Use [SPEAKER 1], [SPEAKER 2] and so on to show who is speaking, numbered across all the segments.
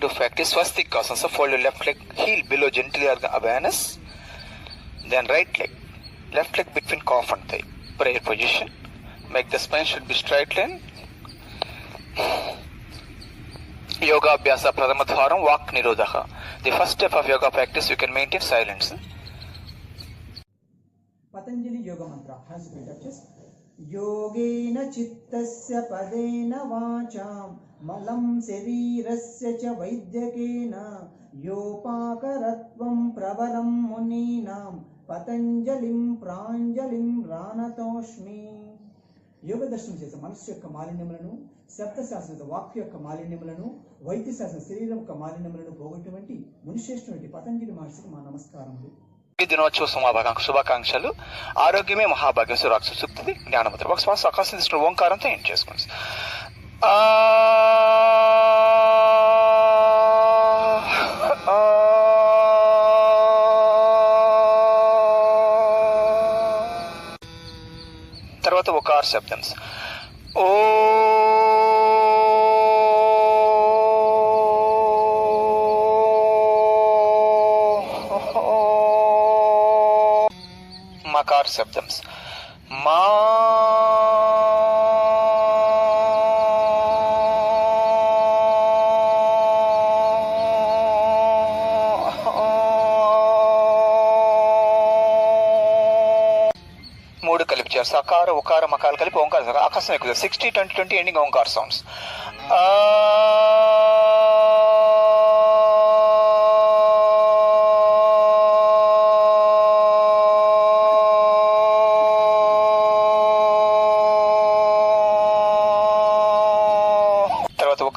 [SPEAKER 1] Do practice swastikasana. So fold your left leg, heel below gently organ awareness. Then right leg, left leg between calf and thigh. Prayer position. Make the spine should be straight line. యోగాభ్యాస ప్రథమ ద్వారం వాక్ నిరోధక the first step of yoga practice you can maintain silence
[SPEAKER 2] Patanjali యోగ మంత్ర హ్యాండ్స్ యోగేన చిత్తస్య పదేన వాచాం మలం శరీరస్య చ వైద్యకేన యోపాకరత్వం ప్రబలం మునీనాం పతంజలిం ప్రాంజలిం రానతోష్మి యోగ దర్శనం చేసే మనస్సు యొక్క మాలిన్యములను శబ్దశాస్త్ర వాక్య యొక్క మాలిన్యములను వైద్యశాస్త్ర శరీరం యొక్క మాలిన్యములను పోగొట్టినటువంటి మునిశ్రేష్ఠుడి పతంజలి మహర్షికి మా నమస్కారములు.
[SPEAKER 1] ఈ దినోత్సవ శుభాకాంక్ష శుభాకాంక్షలు. ఆరోగ్యమే మహాభాగ్యం. సురాక్ష సుక్తిది. జ్ఞానముద్ర ఒక శ్వాస ఆకాశం తీసుకుని ఓంకారంతో ఏం చేసుకోండి. ఆ, తర్వాత ఒక ఆరు శబ్దం. ఓ మకార్ మా మూడు కలిపి చేస్తారు అకార ఉకార మకాలు కలిపి ఓంకార ఆకాశం ఎక్కువ. సిక్స్టీ ట్వంటీ ట్వంటీ ఎండింగ్ ఓంకార్ సౌండ్స్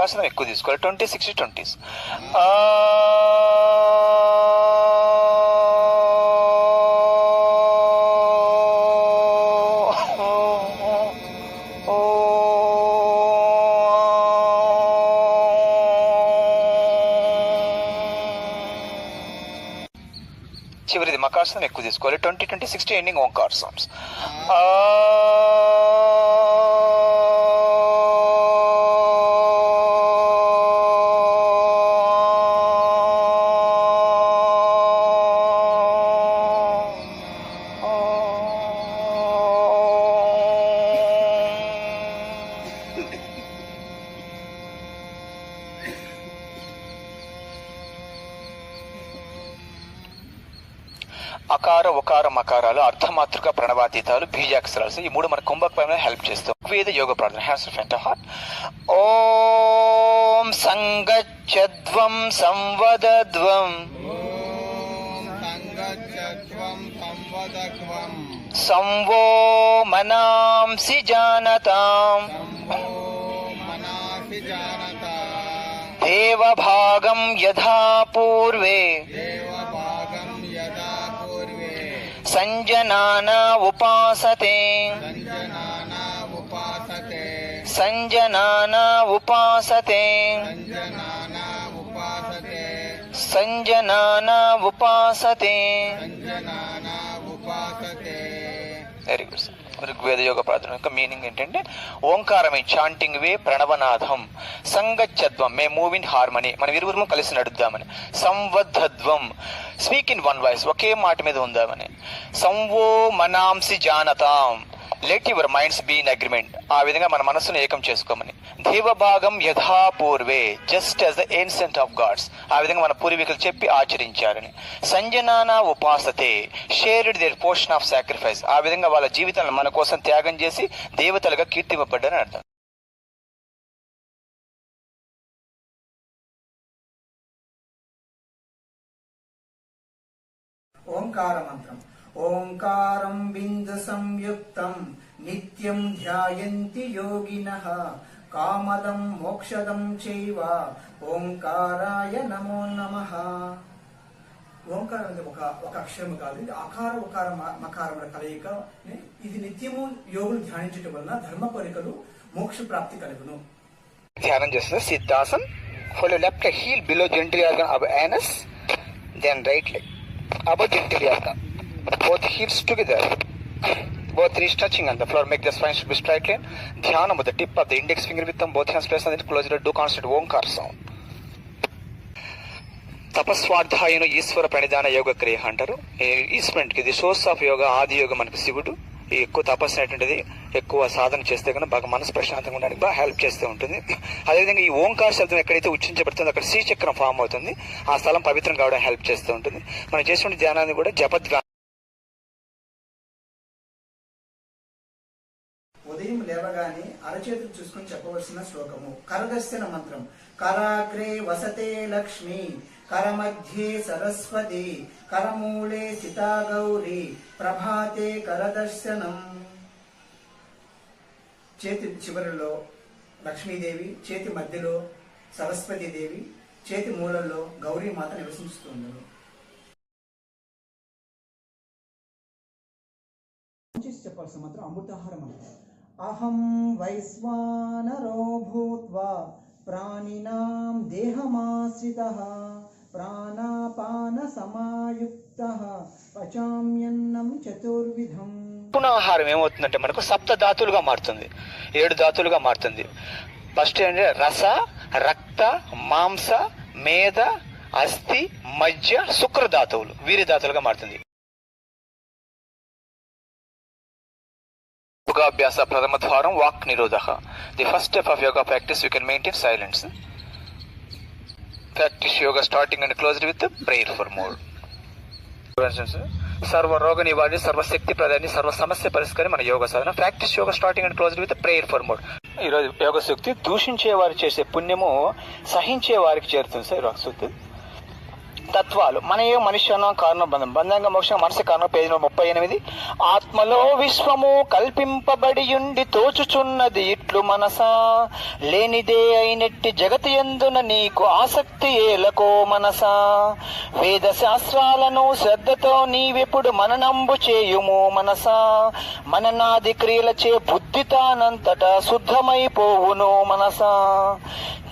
[SPEAKER 1] అవకాశం ఎక్కువ తీసుకోవాలి. Twenty sixty twenties. చివరిది మకార్సం ఎక్కువ తీసుకోవాలి. ట్వంటీ ట్వంటీ సిక్స్టీ ఎండింగ్ ఓంకార్ సాంగ్స్ అకార ఉకార మకారాలు అర్థమాతృక ప్రణవాతీతాలు బీజాక్షరాలు. ఈ మూడు మన కుంభకమైన హెల్ప్ చేస్తాం. వేద యోగ ప్రార్థన. హ్యాస్ ఫెంట హార్ట్ ఓం సంగచ్చద్వం సంవదద్వం. సంవో మనాంసి జానతాం. దేవభాగం యథా పూర్వే
[SPEAKER 3] దేవభాగం పూర్వే.
[SPEAKER 1] सञ्जनाना ఉపాసతే.
[SPEAKER 3] सञ्जनाना ఉపాసతే.
[SPEAKER 1] सञ्जनाना ఉపాసతే. వెరీ గుడ్ సార్ ఋగ్వేద యోగ ప్రార్థన యొక్క మీనింగ్ ఏంటంటే ఓంకారమే చాంటింగ్ వే ప్రణవనాథం. సంగచ్చద్వం మే మూవ్ ఇన్ హార్మనీ మనం ఇరువురు కలిసి నడుద్దామని. సంవద్ధత్వం స్పీక్ ఇన్ వన్ వాయిస్ ఒకే మాట మీద ఉందామని. సంవో మనాంసి జానతాం let your minds be in agreement. ఆ విధంగా మన మనసును ఏకం చేసుకోమని. దేవభాగం యథాపూర్వే just as the ancient of gods. ఆ విధంగా మన పూర్వీకులు చెప్పి ఆచరించారని. సంజనానా ఉపాసతే shared their portion of sacrifice. ఆ విధంగా వాళ్ళ జీవితాలను మన కోసం త్యాగం చేసి దేవతలుగా కీర్తింపబడ్డని అర్థం.
[SPEAKER 2] ఓంకార మంత్రం ఓంకారం బిందు సంయుక్తం నిత్యం ధ్యాయంతి యోగిన కామదం మోక్షదం చైవ ఓంకారాయ నమో నమః. ఓంకారం అనేది ఒక ఒక అక్షరం కాదు ఇది అకార ఉకార మకారముల కలయిక. ఇది నిత్యము యోగులు ధ్యానించటం వలన ధర్మ కోరికలు మోక్ష ప్రాప్తి కలుగును.
[SPEAKER 1] ధ్యానం చేస్తుంది సిద్ధాసన్ fold left heel below genital organ of anus then right leg above genital both heels together both knees touching on the floor make the spine should be straight line dhyana with the tip of the index finger with them both hands placed on it close it do constant omkar sound తపస్వాధ్యాయను ఈశ్వర ప్రణిధాన యోగ క్రియ అంటారు ఈస్మెంట్కి the source of yoga ఆది యోగం మనకు శివుడు ఎక్కువ తపస్సు అనేటువంటిది ఎక్కువ సాధన చేస్తే కనుక బాగా మనసు ప్రశాంతంగా ఉండడానికి బాగా హెల్ప్ చేస్తూ ఉంటుంది. అదేవిధంగా ఈ ఓంకార శబ్దం ఎక్కడైతే ఉచ్చించబడుతుందో అక్కడ శ్రీచక్రం ఫామ్ అవుతుంది. ఆ స్థలం పవిత్రం కావడం హెల్ప్ చేస్తూ ఉంటుంది. మనం చేసిన ధ్యానాన్ని కూడా జపద్గా
[SPEAKER 2] ఉదయం లేవగానే అరచేతులు చూసుకొని చెప్పవలసిన శ్లోకము. కరదర్శన మంత్రం. కరాగ్రే వసతే లక్ష్మి. కరమధ్యే సరస్వతి కరమూలే స్థితా గౌరి ప్రభాతే కరదర్శనం. చేతి చివరిలో లక్ష్మీదేవి చేతి మధ్యలో సరస్వతీదేవి చేతి మూలల్లో గౌరీమాత నివసిస్తుంది. చేసి చెప్పాల్సిన మాత్రం అమృతాహార మంత్రం అహం వైశ్వానరో భూత్వా ప్రాణినాం దేహమాశ్రిత. ప్రాణాపాన సమాయుక్త పచామ్యన్నం చతుర్విధం.
[SPEAKER 1] పునఃఆహారం ఏమవుతుందంటే మనకు సప్త ధాతులుగా మారుతుంది. ఏడు ధాతులుగా మారుతుంది. ఫస్ట్ ఏంటంటే రస రక్త మాంస మేద అస్థి మజ్జ శుక్ర ధాతువులు. వీరి ధాతులుగా మారుతుంది. యోగాభ్యాస ప్రథమ ద్వారం వాక్ నిరోధ the first step of yoga practice you can maintain silence practice yoga starting and closed with prayer for more సర్వ రోగ నివారణ సర్వశక్తి ప్రధాని సర్వ సమస్య పరిష్కారం మన యోగ సాధన practice yoga starting and close with prayer for more ఈ రోజు యోగ శక్తి దూషించే వారు చేసే పుణ్యము సహించే వారికి చేరుతుంది సార్ యోగ శక్తి తత్వాలు. మన ఏ మనిషి అన్న కారణం బంధం. బంధంగా మోక్షం మనసు కారణం పేజీ ముప్పై ఎనిమిది. ఆత్మలో విశ్వము కల్పింపబడి ఉండి తోచుచున్నది ఇట్లు మనసా. లేనిదే అయినట్టి జగతి ఎందున నీకు ఆసక్తి ఏలకో మనసా. వేద శాస్త్రాలను శ్రద్ధతో నీవెప్పుడు మననంబు చేయుము మనసా. మననాది క్రియలచే బుద్ధి తానంతటా శుద్ధమైపోవును మనసా.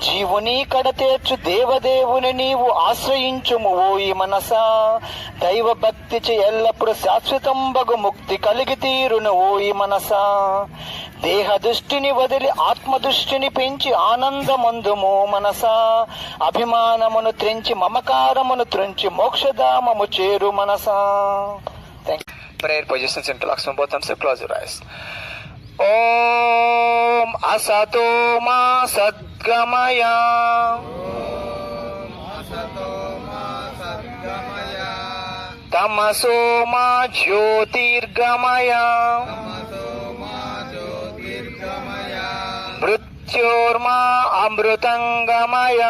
[SPEAKER 1] జీవుని కడతేర్చు దేవదేవుని నీవు ఆశ్రయించుము ఓయి మనసా. దైవ భక్తి చే ఎల్లప్పుడు శాశ్వతం బగు ముక్తి కలిగి తీరును ఓయి మనసా. దేహ దృష్టిని వదిలి ఆత్మ దృష్టిని పెంచి ఆనందమందుము మనసా. అభిమానమును త్రెంచి మమకారమును త్రుంచి మోక్షధామము చేరు మనసా. ప్రేయర్ పొజిషన్స్ ఇంటూ లక్ష్మణ పోతాం సార్ క్లోజ్ రైస్ ఓం అసతో మా సద్గమయా
[SPEAKER 3] तमसो मा ज्योतिर्गमय
[SPEAKER 1] మృత్యోర్మా అమృతంగమయ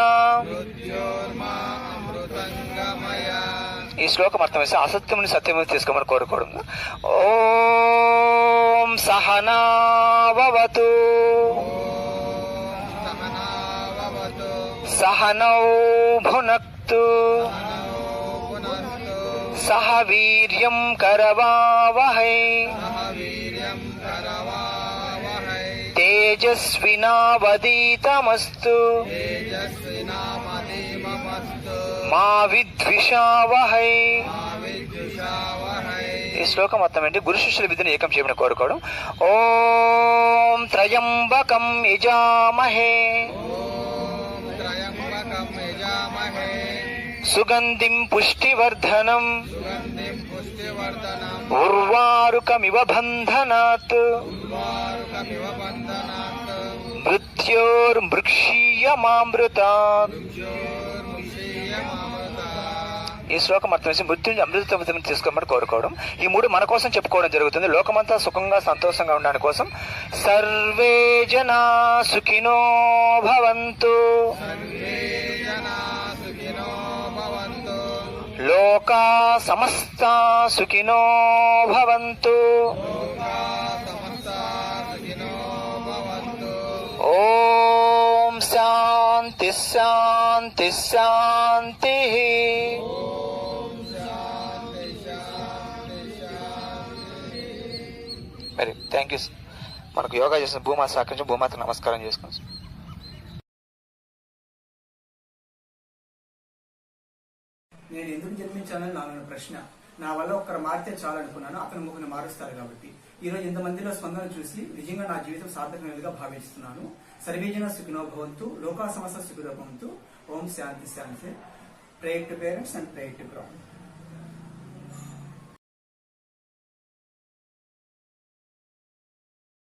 [SPEAKER 3] मृत्योर्मा अमृतङ्गमय
[SPEAKER 1] ఈ శ్లోకం అర్థం వేస్తే అసత్యముని సత్యముని తీసుకోమని కోరుకోవడం ఓం సహనావతు
[SPEAKER 3] सहनाववतु
[SPEAKER 1] సహనౌ భునక్తు
[SPEAKER 3] सह वीर्यम् करवावहै
[SPEAKER 1] తేజస్వినావదీతమస్తు
[SPEAKER 3] तेजस्विनामधीममस्तु
[SPEAKER 1] మా విద్విషావహై
[SPEAKER 3] मा विद्विषावहै
[SPEAKER 1] ఈ శ్లోకం మొత్తం ఏంటి గురు శిష్యుల విద్యను ఏకం చేయమని కోరుకోవడం ఓం త్రయంబకం యజామహే సుగంధిం పుష్టివర్ధనం. ఉర్వారుకమివ బంధనాత్. మృత్యోర్మృక్షీయమామృతాత్. ఈ శ్లోకం అర్థం చేసి మృత్యుని అమృతం తీసుకోమని కోరుకోవడం. ఈ మూడు మన కోసం చెప్పుకోవడం జరుగుతుంది. లోకమంతా సుఖంగా సంతోషంగా ఉండడానికి కోసం సర్వే జనా సుఖినో భవంతు. లోకా సమస్తా సుఖినో భవంతు. ఓం శాంతి శాంతి శాంతి. మరి థ్యాంక్ యూ మనకు యోగా చేసిన భూమాత సహకరించి భూమాత నమస్కారం చేసుకోండి
[SPEAKER 2] ఎందుకు నా ప్రశ్న. నా వల్ల ఒక్కరు మారితే చాలనుకున్నాను అతను ముగ్గురు మారుస్తారు కాబట్టి. ఈ రోజు ఇంతమందిలో స్పందన చూసి నిజంగా నా జీవితం సార్థకమైనదిగా భావిస్తున్నాను? సర్వేజన సుఖినో భవంతు లోకా సమస్య సుఖినో భవంతు. ఓం శాంతి శాంతి. Prayer to parents and prayer to ground